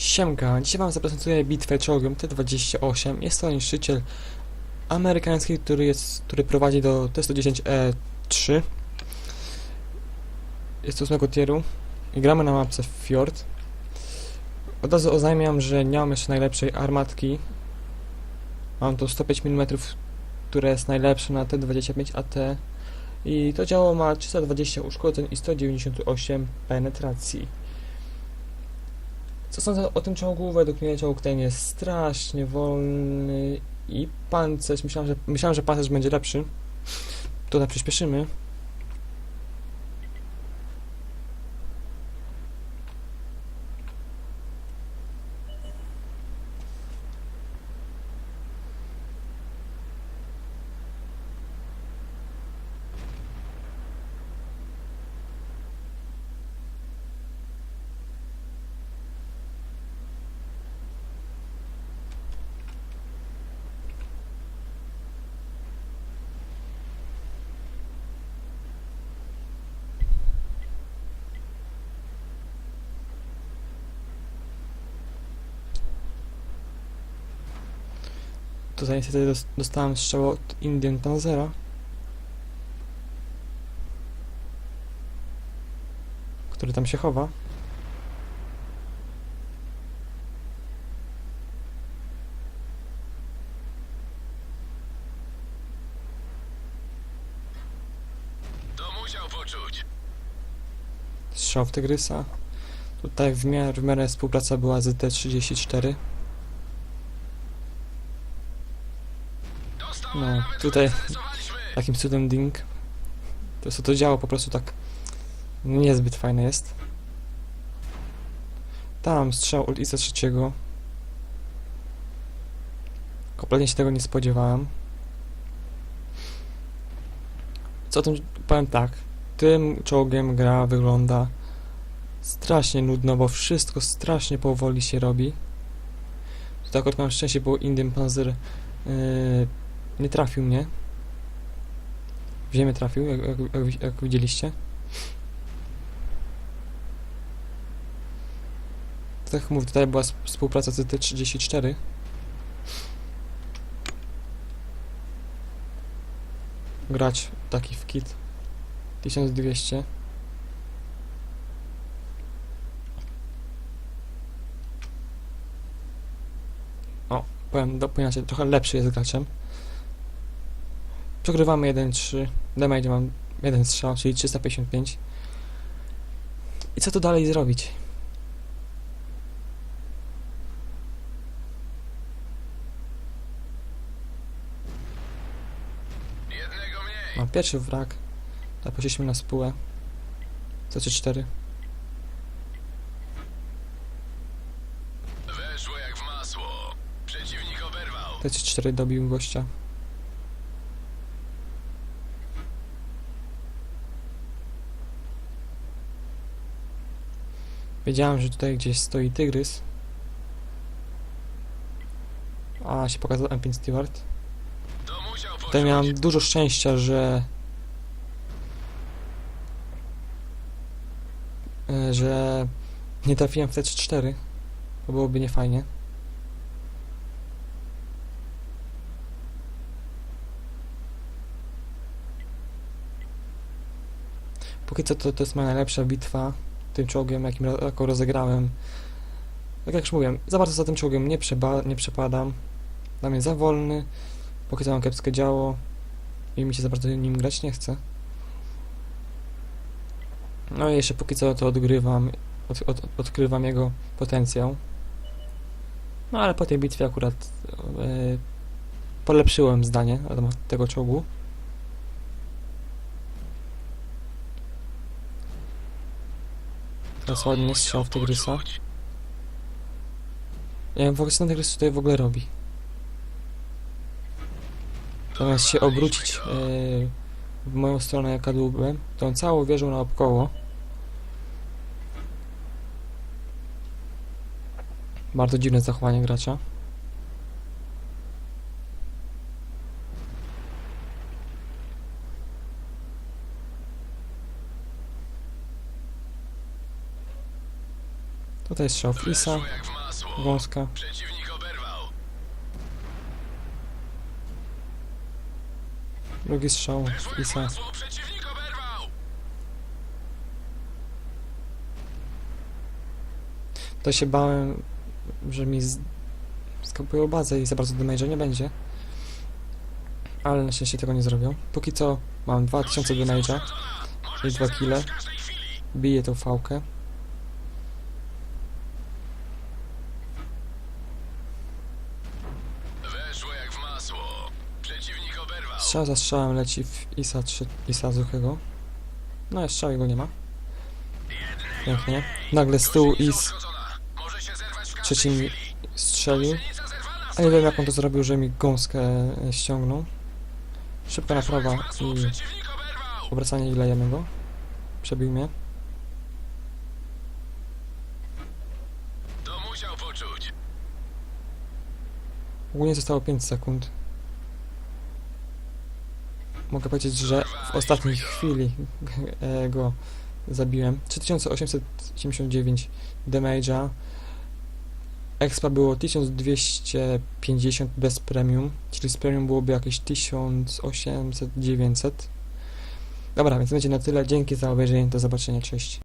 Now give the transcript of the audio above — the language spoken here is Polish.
Siemka, dzisiaj wam zaprezentuję bitwę czołgiem T-28. Jest to niszczyciel amerykański, który, jest, który prowadzi do T-110E3. Jest to 8 tieru gramy na mapce Fjord. Od razu oznajmiam, że nie mam jeszcze najlepszej armatki. Mam tu 105 mm, które jest najlepsze na T-25 AT. I to działo ma 320 uszkodzeń i 198 penetracji. Co sądzę o tym czołgu? Według mnie czołg ten jest strasznie wolny i pancerz, myślałem, że, myślałem, że pancerz będzie lepszy. Tutaj przyspieszymy. Tutaj niestety dos- dostałem strzał od Indian Panzera. Który tam się chowa. To musiał poczuć. Strzał w Tygrysa. Tutaj w miarę, w miarę współpraca była z T-34. No, tutaj-. Takim cudem ding. To jest to działo po prostu tak niezbyt fajne jest. Tam strzał od trzeciego. Kompletnie się tego nie spodziewałem. Co tym powiem tak. Tym czołgiem gra wygląda strasznie nudno, bo wszystko strasznie powoli się robi. Tutaj akurat mam szczęście, bo Indian Panzer yy, nie trafił mnie. W ziemię trafił, jak, jak, jak, jak widzieliście. Tak mówię, tutaj była sp- współpraca z T34. Grać taki w kit. 1200. O, powiem, do, inaczej, trochę lepszy jest graczem. Przegrywamy 1-3. Damage mam jeden strzał, czyli 355. I co tu dalej zrobić? Mam pierwszy wrak. Zaprosiliśmy na spółę. Co 4 Weszło jak w masło. Przeciwnik oberwał. T4 dobił gościa. Wiedziałem, że tutaj gdzieś stoi tygrys. A się pokazał M5 Stewart. Tutaj miałem dużo szczęścia, że... e, że nie trafiłem w T4. To byłoby niefajnie. Póki co to, to jest moja najlepsza bitwa tym czołgiem, jakim, jaką rozegrałem. Tak jak już mówiłem, za bardzo za tym czołgiem nie, przeba, nie przepadam. Dla mnie za wolny. Co mam kiepskie działo i mi się za bardzo nim grać nie chce. No i jeszcze póki co to odgrywam, od, od, odkrywam jego potencjał. No ale po tej bitwie akurat e, polepszyłem zdanie na temat tego czołgu. Teraz ładnie strzał w Tygrysa. Nie wiem w ogóle co ten Tygrys tutaj w ogóle robi. Zamiast się obrócić e, w moją stronę kadłubem, to on całą wieżą naokoło. Bardzo dziwne zachowanie gracza. Tutaj strzał Flisa. Weszło jak w masło. masło. Gąska. Przeciwnik oberwał. Drugi strzał Weszło w jak w Isa. masło. Przeciwnik oberwał. To się bałem, że mi z... skapują bazę i za bardzo damage'a nie będzie. Ale na szczęście tego nie zrobią. Póki co mam 2000 damage'a i 2 kile. Biję tą fałkę. Weszło jak w masło. Przeciwnik oberwał. Strzał za strzałem leci w Isa, 3, Isa Zuchego. No, strzał jego nie ma. Pięknie. Nagle z tyłu Is trzeci strzelił. A nie wiem jak on to zrobił, że mi gąskę e, ściągnął. Szybka naprawa i obracanie i go. Przebił mnie. Ogólnie zostało 5 sekund. Mogę powiedzieć, że w ostatniej chwili e, go zabiłem. 3879 damage'a. Expa było 1250 bez premium, czyli z premium byłoby jakieś 1800-900. Dobra, więc będzie na tyle. Dzięki za obejrzenie. Do zobaczenia. Cześć.